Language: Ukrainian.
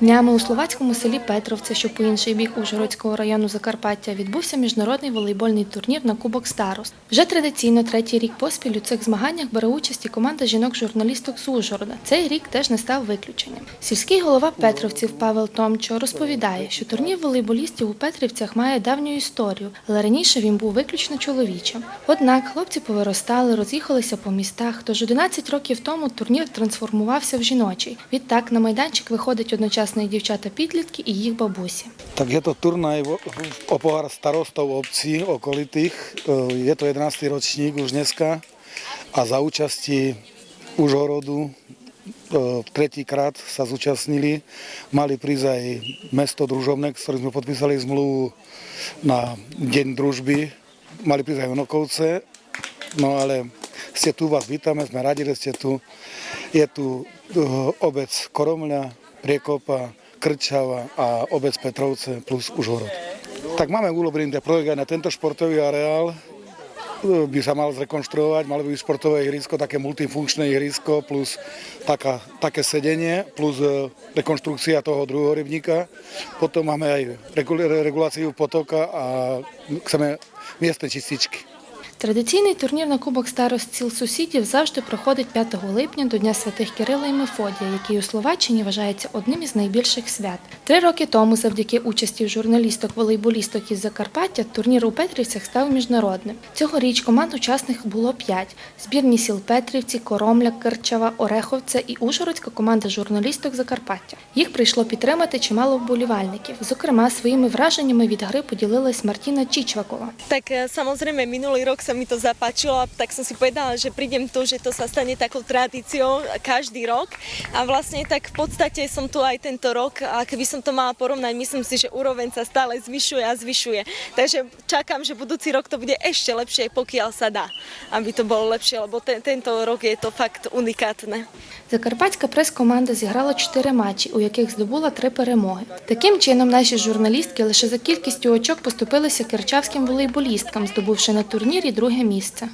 Днями у словацькому селі Петровце, що по інший бік Ужгородського району Закарпаття, відбувся міжнародний волейбольний турнір на Кубок Старост. Вже традиційно третій рік поспіль у цих змаганнях бере участь і команда жінок-журналісток з Ужгорода. Цей рік теж не став виключенням. Сільський голова Петровців Павел Томчо розповідає, що турнір волейболістів у Петрівцях має давню історію, але раніше він був виключно чоловічим. Однак хлопці повиростали, роз'їхалися по містах. Тож 11 років тому турнір трансформувався в жіночий. Відтак на майданчик виходить одночасно і дівчата-підлітки і їх бабусі. Tak je to turnaj vo- o pohár starostov obcí okolitých. E, Je to 11. ročník už dneska a za účasti Užhorodu e, tretíkrát sa zúčastnili. Mali prísť aj mesto Družovné, s ktorým sme podpísali zmluvu na Deň družby. Mali prísť aj Onokovce, no ale ste tu, vás vítame, sme radi, že ste tu. Je tu e, obec Koromľa, Priekopa, Krčava a obec Petrovce plus Užhorod. Tak máme ulobrný projekt aj na tento športový areál. E, By sa mal zrekonštruovať, malo by byť športové ihrisko, také multifunkčné ihrisko plus taká, také sedenie, plus e, rekonštrukcia toho druhého rybníka. Potom máme aj regul- reguláciu potoka a chceme miestne čističky. Традиційний турнір на Кубок старост сіл сусідів завжди проходить 5 липня до Дня святих Кирила і Мефодія, який у Словаччині вважається одним із найбільших свят. Три роки тому, завдяки участі журналісток-волейболісток із Закарпаття, турнір у Петрівцях став міжнародним. Цьогоріч команд учасних було п'ять: збірні сіл Петрівці, Коромля, Керчава, Ореховце і Ужгородська команда журналісток Закарпаття. Їх прийшло підтримати чимало вболівальників. Зокрема, своїми враженнями від гри поділилась Мартіна Чічвакова. Tak e, samozrejme, minulý rok sa mi to zapáčilo, tak som si povedala, že prídem tu, že to sa stane takou tradíciou každý rok. A vlastne tak v podstate som tu aj tento rok a keby som to mala porovnať, myslím si, že úroveň sa stále zvyšuje a zvyšuje. Takže čakám, že budúci rok to bude ešte lepšie, pokiaľ sa dá, aby to bolo lepšie, lebo ten, tento rok je to fakt unikátne. Закарпатська прес-команда зіграла чотири матчі, у яких здобула три перемоги. Таким чином, наші журналістки лише за кількістю очок поступилися керчавським волейболісткам, здобувши на турнірі друге місце.